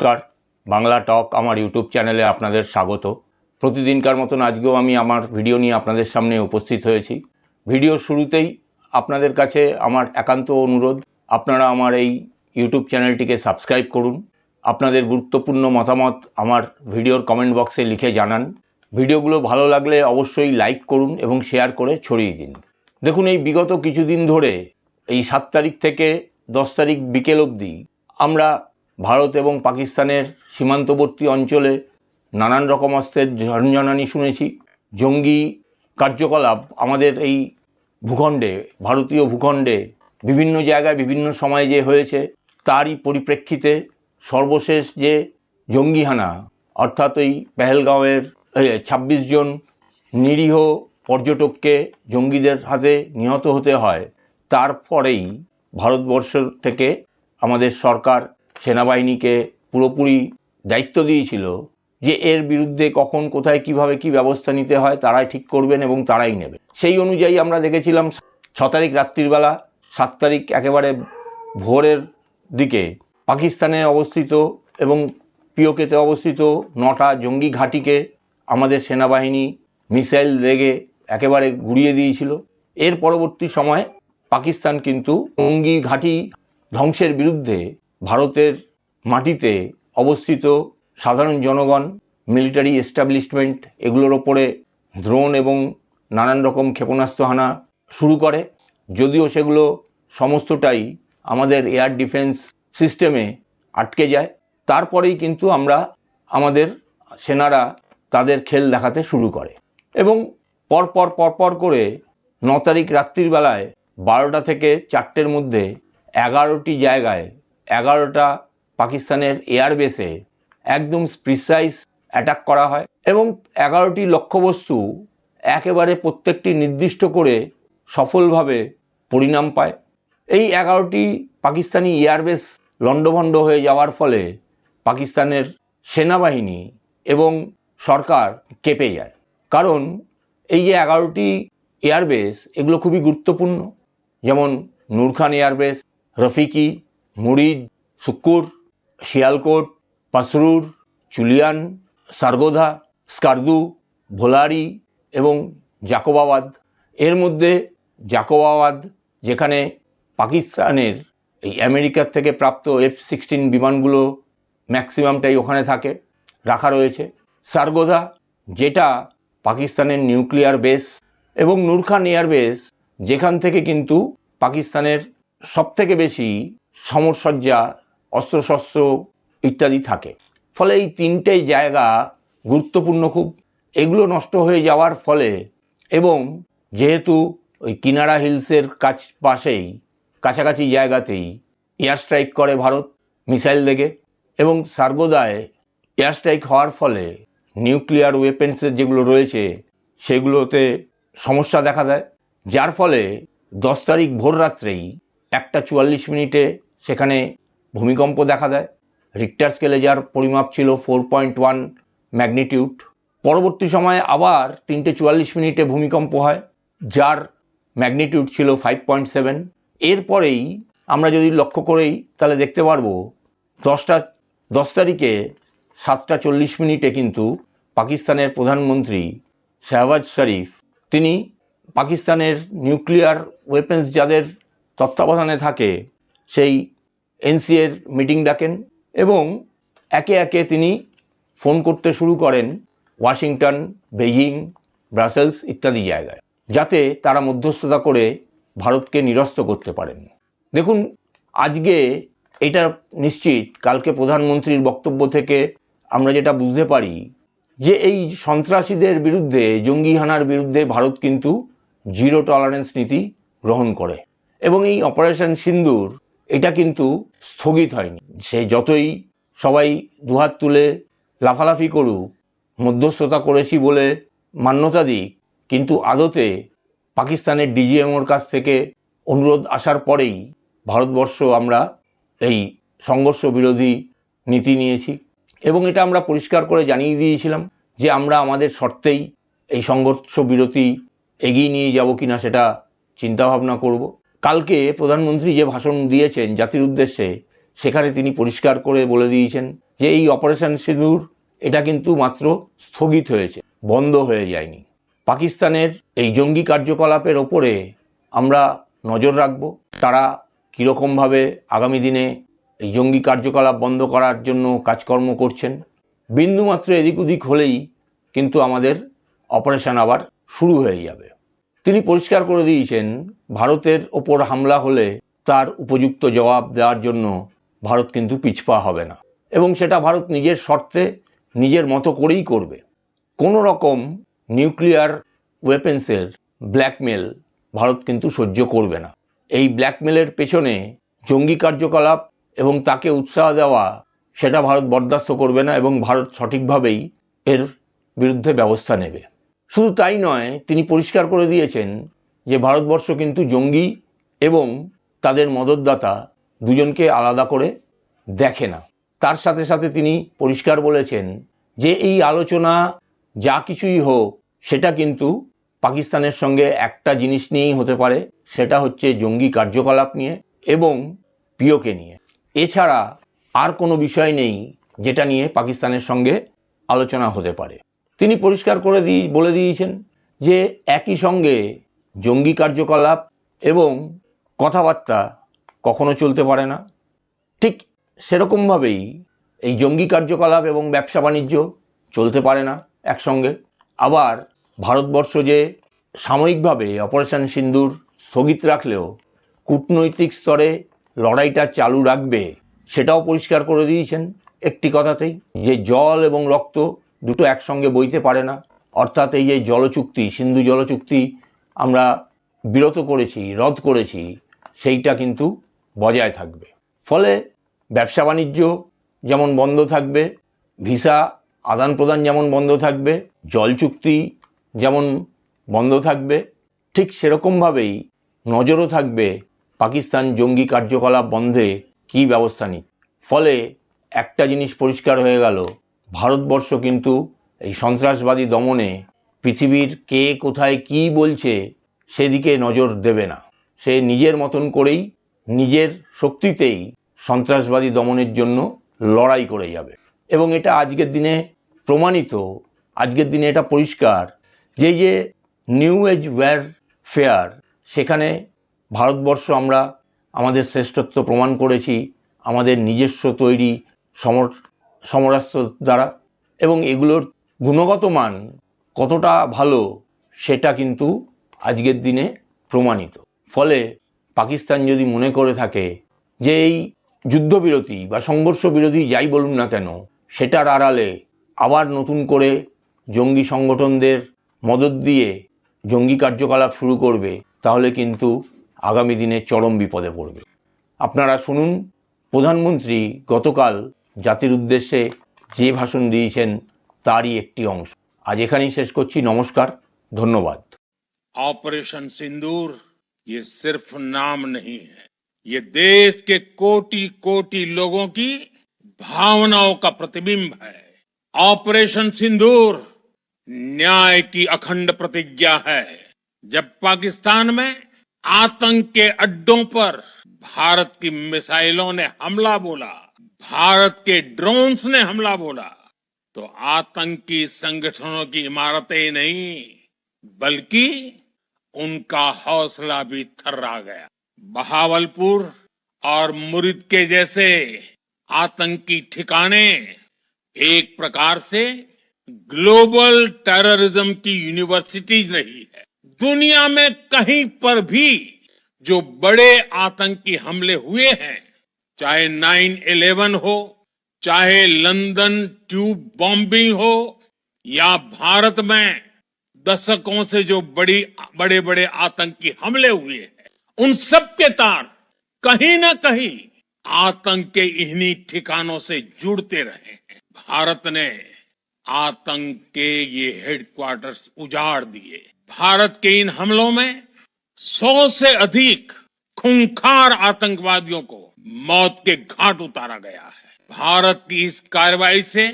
নমস্কার। বাংলা টক আমার ইউটিউব চ্যানেলে আপনাদের স্বাগত। প্রতিদিনকার মতন আজকেও আমি আমার ভিডিও নিয়ে আপনাদের সামনে উপস্থিত হয়েছি। ভিডিওর শুরুতেই আপনাদের কাছে আমার একান্ত অনুরোধ, আপনারা আমার এই ইউটিউব চ্যানেলটিকে সাবস্ক্রাইব করুন। আপনাদের গুরুত্বপূর্ণ মতামত আমার ভিডিওর কমেন্ট বক্সে লিখে জানান। ভিডিওগুলো ভালো লাগলে অবশ্যই লাইক করুন এবং শেয়ার করে ছড়িয়ে দিন। দেখুন, এই বিগত কিছুদিন ধরে, এই সাত তারিখ থেকে দশ তারিখ বিকেল অবধি আমরা ভারত এবং পাকিস্তানের সীমান্তবর্তী অঞ্চলে নানান রকম অস্ত্রের ঝনঝনানি শুনেছি। জঙ্গি কার্যকলাপ আমাদের এই ভূখণ্ডে, ভারতীয় ভূখণ্ডে বিভিন্ন জায়গায় বিভিন্ন সময়ে যে হয়েছে, তারই পরিপ্রেক্ষিতে সর্বশেষ যে জঙ্গিহানা, অর্থাৎ ওই পেহেলগাঁওয়ের ছাব্বিশ জন নিরীহ পর্যটককে জঙ্গিদের হাতে নিহত হতে হয়। তারপরেই ভারতবর্ষ থেকে আমাদের সরকার সেনাবাহিনীকে পুরোপুরি দায়িত্ব দিয়েছিল যে এর বিরুদ্ধে কখন, কোথায়, কীভাবে, কি ব্যবস্থা নিতে হয়, তারাই ঠিক করবেন এবং তারাই নেবে। সেই অনুযায়ী আমরা দেখেছিলাম ছ তারিখ রাত্রিবেলা সাত তারিখ একেবারে ভোরের দিকে পাকিস্তানে অবস্থিত এবং পিওকেতে অবস্থিত নটা জঙ্গি ঘাঁটিকে আমাদের সেনাবাহিনী মিসাইল লেগে একেবারে গুড়িয়ে দিয়েছিল। এর পরবর্তী সময় পাকিস্তান কিন্তু জঙ্গি ঘাঁটি ধ্বংসের বিরুদ্ধে ভারতের মাটিতে অবস্থিত সাধারণ জনগণ মিলিটারি এস্টাবলিশমেন্ট এগুলোর ওপরে ড্রোন এবং নানান রকম ক্ষেপণাস্ত্র হানা শুরু করে। যদিও সেগুলো সমস্তটাই আমাদের এয়ার ডিফেন্স সিস্টেমে আটকে যায়। তারপরেই কিন্তু আমরা আমাদের সেনারা তাদের খেল দেখাতে শুরু করে এবং পরপর পরপর করে ন তারিখ রাত্রির বেলায় বারোটা থেকে চারটের মধ্যে এগারোটি জায়গায় এগারোটা পাকিস্তানের এয়ারবেসে একদম প্রিসাইজ অ্যাটাক করা হয় এবং এগারোটি লক্ষ্যবস্তু একেবারে প্রত্যেকটি নির্দিষ্ট করে সফলভাবে পরিণাম পায়। এই এগারোটি পাকিস্তানি এয়ারবেস লণ্ডভণ্ড হয়ে যাওয়ার ফলে পাকিস্তানের সেনাবাহিনী এবং সরকার কেঁপে যায়। কারণ এই যে এগারোটি এয়ারবেস, এগুলো খুবই গুরুত্বপূর্ণ। যেমন নূরখান এয়ারবেস, রফিকি মুরিদ সুক্কুর শিয়ালকোট, পাসরুর, চুলিয়ান, সারগোধা, স্কার্দু, ভোলারি এবং জাকোবাবাদ। এর মধ্যে জাকোবাবাদ, যেখানে পাকিস্তানের এই আমেরিকার থেকে প্রাপ্ত এফ সিক্সটিন বিমানগুলো ম্যাক্সিমামটাই ওখানে থাকে, রাখা রয়েছে। সারগোধা, যেটা পাকিস্তানের নিউক্লিয়ার বেস এবং নূরখান এয়ারবেস যেখান থেকে কিন্তু পাকিস্তানের সবথেকে বেশি সমরসজ্জা অস্ত্রশস্ত্র ইত্যাদি থাকে। ফলে এই তিনটে জায়গা গুরুত্বপূর্ণ খুব। এগুলো নষ্ট হয়ে যাওয়ার ফলে এবং যেহেতু ওই কিনারা হিলসের কাছ পাশেই, কাছাকাছি জায়গাতেই এয়ার স্ট্রাইক করে ভারত মিসাইল দেখে এবং সার্গোদায় এয়ার স্ট্রাইক হওয়ার ফলে নিউক্লিয়ার ওয়েপেন্সের যেগুলো রয়েছে, সেগুলোতে সমস্যা দেখা দেয়। যার ফলে দশ তারিখ ভোর রাত্রেই একটা চুয়াল্লিশ মিনিটে সেখানে ভূমিকম্প দেখা দেয়। রিক্টার স্কেলে যার পরিমাপ ছিল ফোর পয়েন্ট ওয়ান ম্যাগনিটিউড পরবর্তী সময়ে আবার তিনটে চুয়াল্লিশ মিনিটে ভূমিকম্প হয়, যার ম্যাগনিটিউড ছিল ফাইভ পয়েন্ট সেভেন এরপরেই আমরা যদি লক্ষ্য করেই তাহলে দেখতে পারব, দশটা, দশ তারিখে সাতটা চল্লিশ মিনিটে কিন্তু পাকিস্তানের প্রধানমন্ত্রী শাহবাজ শরীফ, তিনি পাকিস্তানের নিউক্লিয়ার ওয়েপেন্স যাদের তত্ত্বাবধানে থাকে সেই এনসিএর মিটিং ডাকেন এবং একে একে তিনি ফোন করতে শুরু করেন ওয়াশিংটন, বেইজিং, ব্রাসেলস ইত্যাদি জায়গায়, যাতে তারা মধ্যস্থতা করে ভারতকে নিরস্ত করতে পারেন। দেখুন, আজকে এটা নিশ্চিত, কালকে প্রধানমন্ত্রীর বক্তব্য থেকে আমরা যেটা বুঝতে পারি যে এই সন্ত্রাসীদের বিরুদ্ধে, জঙ্গি হানার বিরুদ্ধে ভারত কিন্তু জিরো টলারেন্স নীতি গ্রহণ করে এবং এই অপারেশন সিন্দুর এটা কিন্তু স্থগিত হয়নি। সে যতই সবাই দুহাত তুলে লাফালাফি করুক, মধ্যস্থতা করেছি বলে মান্যতা দিক, কিন্তু আদতে পাকিস্তানের ডিজিএমওর কাছ থেকে অনুরোধ আসার পরেই ভারতবর্ষ আমরা এই সংঘর্ষ বিরোধী নীতি নিয়েছি। এবং এটা আমরা পরিষ্কার করে জানিয়ে দিয়েছিলাম যে আমরা আমাদের শর্তেই এই সংঘর্ষ বিরতি এগিয়ে নিয়ে যাব কিনা সেটা চিন্তাভাবনা করব। কালকে প্রধানমন্ত্রী যে ভাষণ দিয়েছেন জাতির উদ্দেশ্যে, সেখানে তিনি পরিষ্কার করে বলে দিয়েছেন যে এই অপারেশন সিঁদুর, এটা কিন্তু মাত্র স্থগিত হয়েছে, বন্ধ হয়ে যায়নি। পাকিস্তানের এই জঙ্গি কার্যকলাপের ওপরে আমরা নজর রাখব। তারা কীরকমভাবে আগামী দিনে এই জঙ্গি কার্যকলাপ বন্ধ করার জন্য কাজকর্ম করছেন, বিন্দুমাত্র এদিক ওদিক হলেই কিন্তু আমাদের অপারেশন আবার শুরু হয়ে যাবে। তিনি পরিষ্কার করে দিয়েছেন, ভারতের ওপর হামলা হলে তার উপযুক্ত জবাব দেওয়ার জন্য ভারত কিন্তু পিছপা হবে না। এবং সেটা ভারত নিজের শর্তে নিজের মতো করেই করবে। কোনো রকম নিউক্লিয়ার ওয়েপেন্সের ব্ল্যাকমেল ভারত কিন্তু সহ্য করবে না। এই ব্ল্যাকমেলের পেছনে জঙ্গি কার্যকলাপ এবং তাকে উৎসাহ দেওয়া, সেটা ভারত বরদাস্ত করবে না এবং ভারত সঠিকভাবেই এর বিরুদ্ধে ব্যবস্থা নেবে। শুধু তাই নয়, তিনি পরিষ্কার করে দিয়েছেন যে ভারতবর্ষ কিন্তু জঙ্গি এবং তাদের মদতদাতা দুজনকে আলাদা করে দেখে না। তার সাথে সাথে তিনি পরিষ্কার বলেছেন যে এই আলোচনা যা কিছুই হোক, সেটা কিন্তু পাকিস্তানের সঙ্গে একটা জিনিস নিয়েই হতে পারে, সেটা হচ্ছে জঙ্গি কার্যকলাপ নিয়ে এবং পিওকে নিয়ে। এছাড়া আর কোনো বিষয় নেই যেটা নিয়ে পাকিস্তানের সঙ্গে আলোচনা হতে পারে। তিনি পরিষ্কার করে দিয়ে বলে দিয়েছেন যে একই সঙ্গে জঙ্গি কার্যকলাপ এবং কথাবার্তা কখনো চলতে পারে না। ঠিক সেরকমভাবেই এই জঙ্গি কার্যকলাপ এবং ব্যবসা বাণিজ্য চলতে পারে না একসঙ্গে। আবার ভারতবর্ষ যে সাময়িকভাবে অপারেশন সিন্দুর স্থগিত রাখলেও কূটনৈতিক স্তরে লড়াইটা চালু রাখবে, সেটাও পরিষ্কার করে দিয়েছেন একটি কথাতেই যে জল এবং রক্ত দুটো একসঙ্গে বইতে পারে না। অর্থাৎ এই যে জলচুক্তি, সিন্ধু জলচুক্তি আমরা বিরত করেছি, রদ করেছি, সেইটা কিন্তু বজায় থাকবে। ফলে ব্যবসা বাণিজ্য যেমন বন্ধ থাকবে, ভিসা আদান প্রদান যেমন বন্ধ থাকবে জল চুক্তি যেমন বন্ধ থাকবে, ঠিক সেরকমভাবেই নজরও থাকবে পাকিস্তান জঙ্গি কার্যকলাপ বন্ধে কী ব্যবস্থা নিক। ফলে একটা জিনিস পরিষ্কার হয়ে গেল ভারতবর্ষ কিন্তু এই সন্ত্রাসবাদী দমনে পৃথিবীর কে কোথায় কি বলছে সেদিকে নজর দেবে না। সে নিজের মতন করেই, নিজের শক্তিতেই সন্ত্রাসবাদী দমনের জন্য লড়াই করে যাবে। এবং এটা আজকের দিনে প্রমাণিত, আজকের দিনে এটা পরিষ্কার যে যে নিউ এজ ওয়্যার ফেয়ার সেখানে ভারতবর্ষ আমরা আমাদের শ্রেষ্ঠত্ব প্রমাণ করেছি, আমাদের নিজস্ব তৈরি সমর সমরাস্ত্র দ্বারা। এবং এগুলোর গুণগত মান কতটা ভালো, সেটা কিন্তু আজকের দিনে প্রমাণিত। ফলে পাকিস্তান যদি মনে করে থাকে যে এই যুদ্ধবিরতি বা সংঘর্ষ বিরোধী যাই বলুন না কেন, সেটার আড়ালে আবার নতুন করে জঙ্গি সংগঠনদের মদত দিয়ে জঙ্গি কার্যকলাপ শুরু করবে, তাহলে কিন্তু আগামী দিনে চরম বিপদে পড়বে। আপনারা শুনুন, প্রধানমন্ত্রী গতকাল জাতির উদ্দেশ্যে যে ভাষণ দিয়েছেন তারই একটি অংশ আজ এখানেই শেষ করছি নমস্কার ধন্যবাদ ऑपरेशन सिंदूर ये सिर्फ नाम नहीं है ये देश के कोटि कोटि लोगों की भावनाओं का प्रतिबिंब है ऑपरेशन सिंदूर न्याय की अखंड प्रतिज्ञा है जब पाकिस्तान में आतंक के अड्डों पर भारत की मिसाइलों ने हमला बोला भारत के ड्रोन्स ने हमला बोला। तो आतंकी संगठनों की इमारतें नहीं, बल्कि उनका हौसला भी थर्रा गया। बहावलपुर और मुरिद के जैसे आतंकी ठिकाने एक प्रकार से ग्लोबल टेररिज्म की यूनिवर्सिटीज रही है। दुनिया में कहीं पर भी जो बड़े आतंकी हमले हुए हैं चाहे 9/11 हो, चाहे लंदन ट्यूब बॉम्बिंग हो, या भारत में दशकों से जो बड़ी बड़े बड़े आतंकी हमले हुए हैं, उन सब के तार कहीं ना कहीं आतंक के इन्हीं ठिकानों से जुड़ते रहे हैं। भारत ने आतंक के ये हेडक्वार्टर्स उजाड़ दिए। भारत के इन हमलों में सौ से अधिक खूंखार आतंकवादियों को मौत के घाट उतारा गया है। भारत की इस कार्रवाई से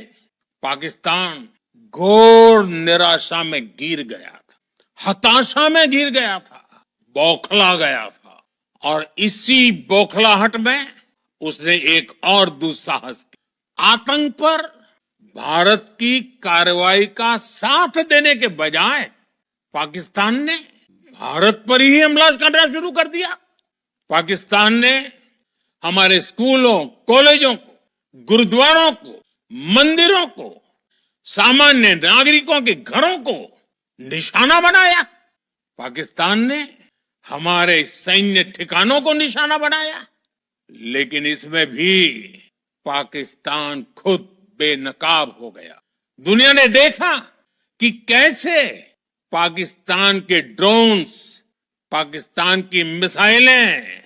पाकिस्तान घोर निराशा में गिर गया था, हताशा में गिर गया था, बौखला गया था और इसी बौखलाहट में उसने एक और दुस्साहस किया। आतंक पर भारत की कार्रवाई का साथ देने के बजाय पाकिस्तान ने भारत पर ही हमला करना शुरू कर दिया। पाकिस्तान ने हमारे स्कूलों, कॉलेजों को, गुरुद्वारों को, मंदिरों को, सामान्य नागरिकों के घरों को निशाना बनाया। पाकिस्तान ने हमारे सैन्य ठिकानों को निशाना बनाया। लेकिन इसमें भी पाकिस्तान खुद बेनकाब हो गया। दुनिया ने देखा कि कैसे पाकिस्तान के ड्रोन्स, पाकिस्तान की मिसाइलें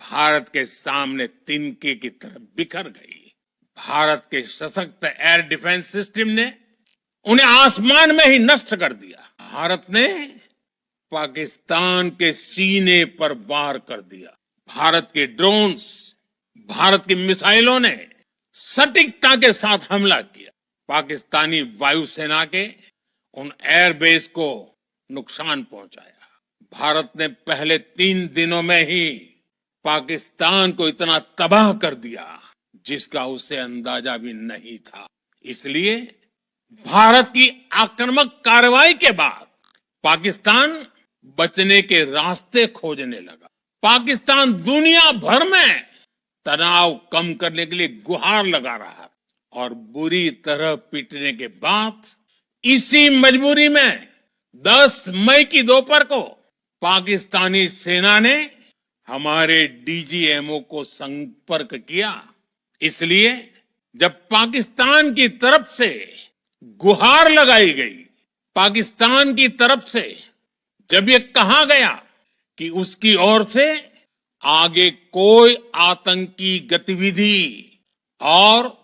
भारत के सामने तिनके की तरह बिखर गई। भारत के सशक्त एयर डिफेंस सिस्टम ने उन्हें आसमान में ही नष्ट कर दिया। भारत ने पाकिस्तान के सीने पर वार कर दिया। भारत के ड्रोन्स भारत की मिसाइलों ने सटीकता के साथ हमला किया। पाकिस्तानी वायुसेना के उन एयरबेस को नुकसान पहुँचाया। भारत ने पहले तीन दिनों में ही पाकिस्तान को इतना तबाह कर दिया, जिसका उसे अंदाज़ा भी नहीं था। इसलिए भारत की आक्रामक कार्रवाई के बाद पाकिस्तान बचने के रास्ते खोजने लगा। पाकिस्तान दुनिया भर में तनाव कम करने के लिए गुहार लगा रहा और बुरी तरह पीटने के बाद इसी मजबूरी में 10 मई की दोपहर को पाकिस्तानी सेना ने हमारे डीजीएमओ को संपर्क किया। इसलिए जब पाकिस्तान की तरफ़ से गुहार लगाई गई, पाकिस्तान की तरफ़ से जब ये कहा गया कि उसकी ओर से आगे कोई आतंकी गतिविधि और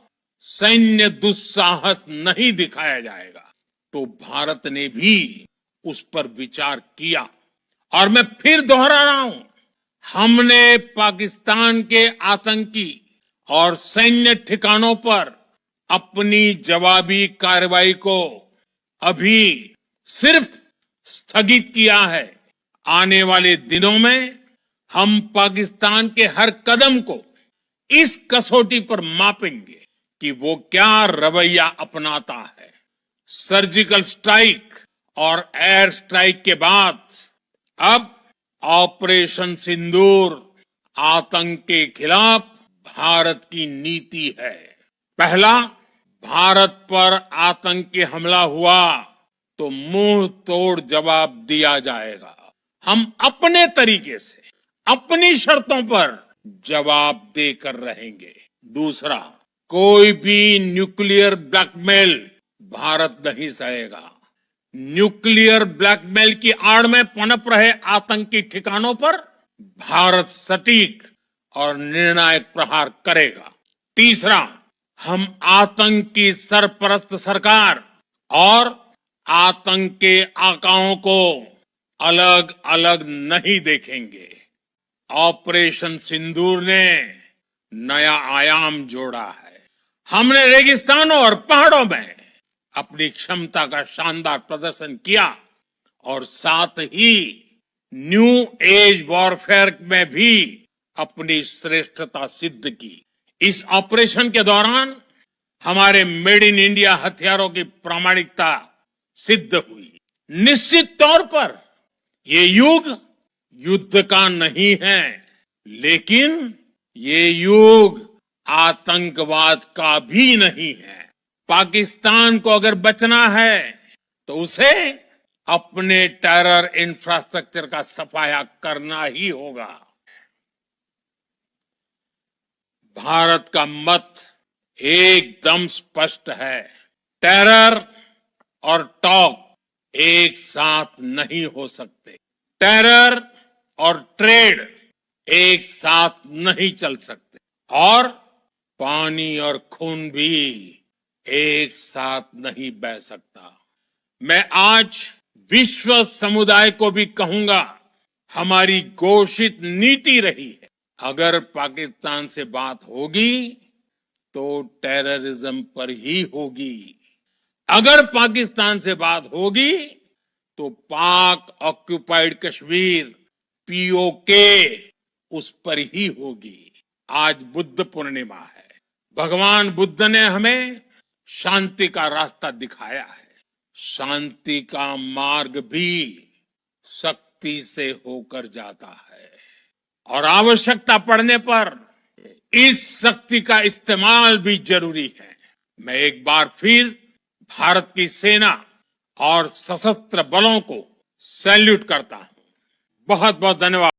सैन्य दुस्साहस नहीं दिखाया जाएगा तो भारत ने भी उस पर विचार किया। और मैं फिर दोहरा रहा हूँ हमने पाकिस्तान के आतंकी और सैन्य ठिकानों पर अपनी जवाबी कार्रवाई को अभी सिर्फ़ स्थगित किया है। आने वाले दिनों में हम पाकिस्तान के हर कदम को इस कसौटी पर मापेंगे कि वो क्या रवैया अपनाता है। सर्जिकल स्ट्राइक और एयर स्ट्राइक के बाद अब ऑपरेशन सिंदूर, आतंक के खिलाफ भारत की नीति है। पहला, भारत पर आतंकी हमला हुआ तो मुँह तोड़ जवाब दिया जाएगा। हम अपने तरीके से, अपनी शर्तों पर जवाब देकर रहेंगे। दूसरा, कोई भी न्यूक्लियर ब्लैकमेल भारत नहीं सहेगा। न्यूक्लियर ब्लैकमेल की आड़ में पनप रहे आतंकी ठिकानों पर भारत सटीक और निर्णायक प्रहार करेगा। तीसरा, हम आतंक सरपरस्त सरकार और आतंक के आकाओं को अलग अलग नहीं देखेंगे। ऑपरेशन सिंदूर ने नया आयाम जोड़ा है। हमने रेगिस्तानों और पहाड़ों में अपनी क्षमता का शानदार प्रदर्शन किया और साथ ही न्यू एज वॉरफेयर में भी अपनी श्रेष्ठता सिद्ध की। इस ऑपरेशन के दौरान हमारे मेड इन इंडिया हथियारों की प्रामाणिकता सिद्ध हुई। निश्चित तौर पर ये युग युद्ध का नहीं है, लेकिन ये युग आतंकवाद का भी नहीं है। पाकिस्तान को अगर बचना है तो उसे अपने टेरर इंफ्रास्ट्रक्चर का सफाया करना ही होगा। भारत का मत एकदम स्पष्ट है। टेरर और टॉक एक साथ नहीं हो सकते। टेरर और ट्रेड एक साथ नहीं चल सकते। और पानी और खून भी। एक साथ नहीं बह सकता। मैं आज विश्व समुदाय को भी कहूँगा, हमारी घोषित नीति रही है। अगर पाकिस्तान से बात होगी तो टेररिज्म पर ही होगी। अगर पाकिस्तान से बात होगी तो पाक ऑक्युपाइड कश्मीर पीओके उस पर ही होगी। आज बुद्ध पूर्णिमा है। भगवान बुद्ध ने हमें शांति का रास्ता दिखाया है। शांति का मार्ग भी शक्ति से होकर जाता है। और आवश्यकता पड़ने पर इस शक्ति का इस्तेमाल भी ज़रूरी है। मैं एक बार फिर भारत की सेना और सशस्त्र बलों को सैल्यूट करता हूँ। बहुत बहुत धन्यवाद।